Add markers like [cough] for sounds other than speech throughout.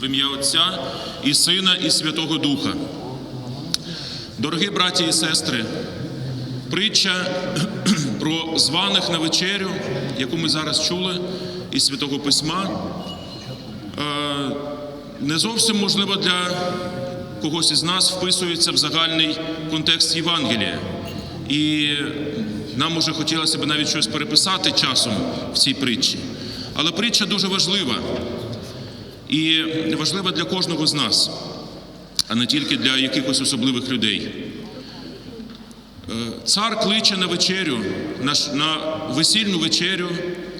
В ім'я Отця і Сина, і Святого Духа. Дорогі браті і сестри, притча [clears throat] про званих на вечерю, яку ми зараз чули із Святого Письма, е, не зовсім можливо для когось із нас вписується в загальний контекст Євангелія. І нам уже хотілося б навіть щось переписати часом в цій притчі. Але притча дуже важлива і важлива для кожного з нас, а не тільки для якихось особливих людей. Е, Цар кличе на вечерю, на, на весільну вечерю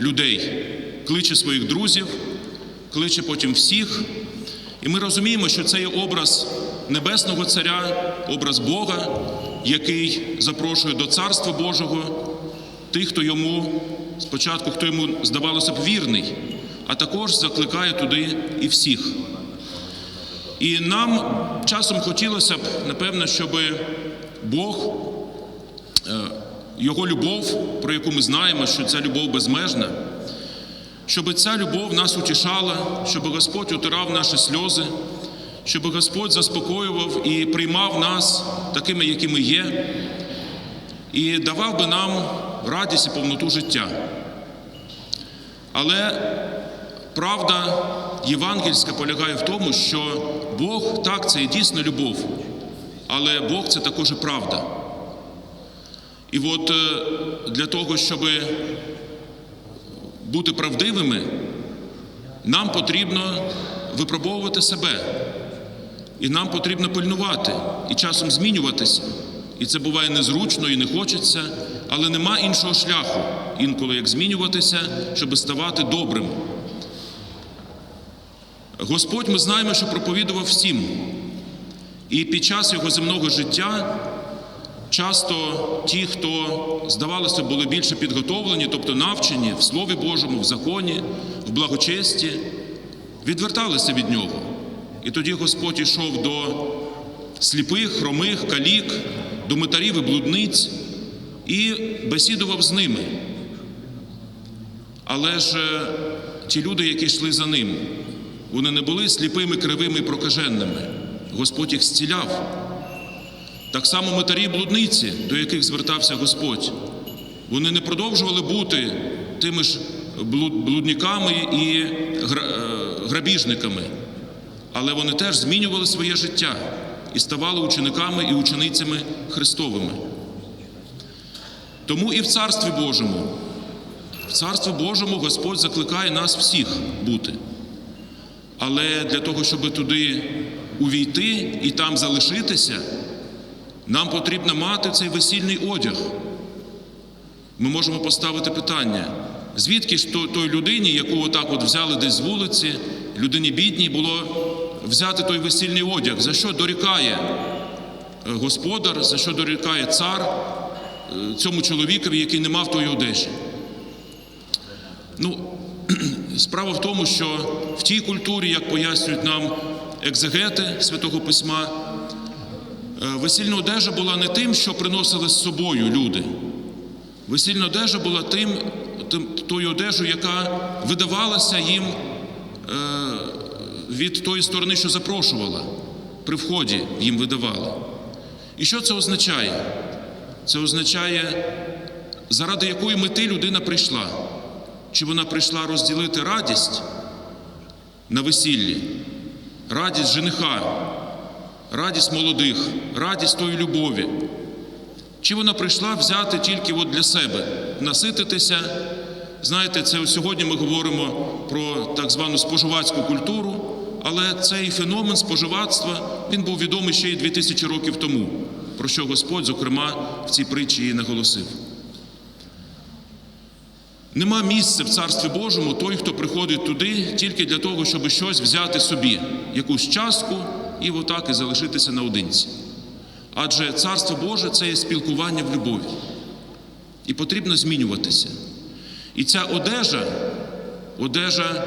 людей, кличе своїх друзів, кличе потім всіх. І ми розуміємо, що це є образ Небесного Царя, образ Бога, який запрошує до Царства Божого тих, хто йому спочатку, хто йому здавалося б вірний, а також закликає туди і всіх. І нам часом хотілося б, напевно, щоб Бог, е, Його любов, про яку ми знаємо, що ця любов безмежна, щоб ця любов нас утішала, щоб Господь утирав наші сльози, щоб Господь заспокоював і приймав нас такими, які ми є, і давав би нам радість і повноту життя. Але правда євангельська полягає в тому, що Бог так, це і дійсно любов, але Бог це також і правда. І от е, для того, щоб бути правдивими, нам потрібно випробовувати себе. І нам потрібно пильнувати і часом змінюватися. І це буває незручно і не хочеться, але нема іншого шляху інколи як змінюватися, щоб ставати добрим. Господь ми знаємо, що проповідував всім. І під час його земного життя часто ті, хто, здавалося, були більше підготовлені, тобто навчені в Слові Божому, в законі, в благочесті, відверталися від нього. І тоді Господь йшов до сліпих, хромих, калік, до митарів і блудниць і бесідував з ними. Але ж е, ті люди, які йшли за ним, вони не були сліпими, кривими і прокаженними. Господь їх зціляв. Так само митарі блудниці, до яких звертався Господь, вони не продовжували бути тими ж блудниками і е, грабіжниками, але вони теж змінювали своє життя і ставали учениками і ученицями Христовими. Тому і в Царстві Божому, в Царстві Божому Господь закликає нас всіх бути. Але для того, щоб туди увійти і там залишитися, нам потрібно мати цей весільний одяг. Ми можемо поставити питання, звідки ж той людині, яку отак от взяли десь з вулиці, людині бідній, було взяти той весільний одяг, за що дорікає е, господар, за що дорікає цар е, цьому чоловікові, який не мав тої одежі. Ну, [clears throat] справа в тому, що в тій культурі, як пояснюють нам екзегети Святого Письма, е, весільна одежа була не тим, що приносили з собою люди. Весільна одежа була тим, тим тою одежею, яка видавалася їм е, від тої сторони, що запрошувала. При вході їм видавали. І що це означає? Це означає, заради якої мети людина прийшла. Чи вона прийшла розділити радість на весіллі, радість жениха, радість молодих, радість тої любові? Чи вона прийшла взяти тільки от для себе, насититися? Знаєте, це сьогодні ми говоримо про так звану споживацьку культуру, але цей феномен споживацтва він був відомий ще й 2000 років тому, про що Господь, зокрема, в цій притчі і наголосив. Нема місця в Царстві Божому той, хто приходить туди тільки для того, щоб щось взяти собі, якусь частку і отак і залишитися наодинці. Адже Царство Боже це є спілкування в любові. І потрібно змінюватися. І ця одежа, одежа,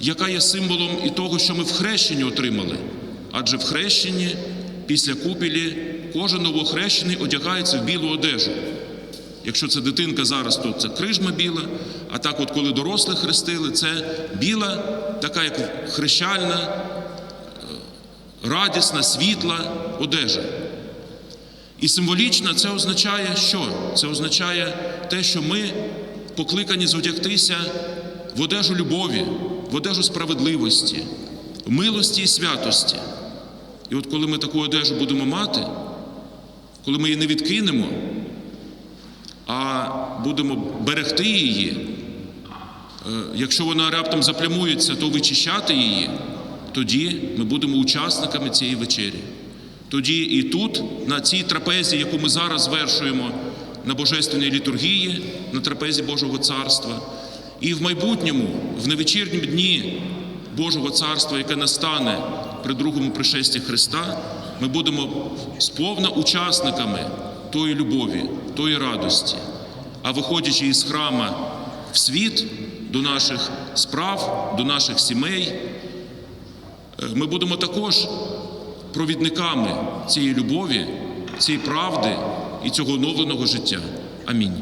яка є символом і того, що ми в хрещенні отримали. Адже в хрещенні, після купілі, кожен новохрещений одягається в білу одежу, Якщо це дитинка зараз, то це крижма біла. А так, от коли дорослих хрестили, це біла, така як хрещальна, е, радісна, світла одежа. І символічно це означає що? Це означає те, що ми покликані зодягтися в одежу любові, в одежу справедливості, милості і святості. І от коли ми таку одежу будемо мати, коли ми її не відкинемо, будемо берегти її, е, якщо вона раптом заплямується, то вичищати її, тоді ми будемо учасниками цієї вечері. Тоді і тут, на цій трапезі, яку ми зараз звершуємо на Божественній літургії, на трапезі Божого Царства, і в майбутньому, в невечірнім дні Божого Царства, яке настане при другому пришесті Христа, ми будемо сповна учасниками тої любові, тої радості. А виходячи із храма в світ до наших справ, до наших сімей, е, ми будемо також провідниками цієї любові, цієї правди і цього оновленого життя. Амінь.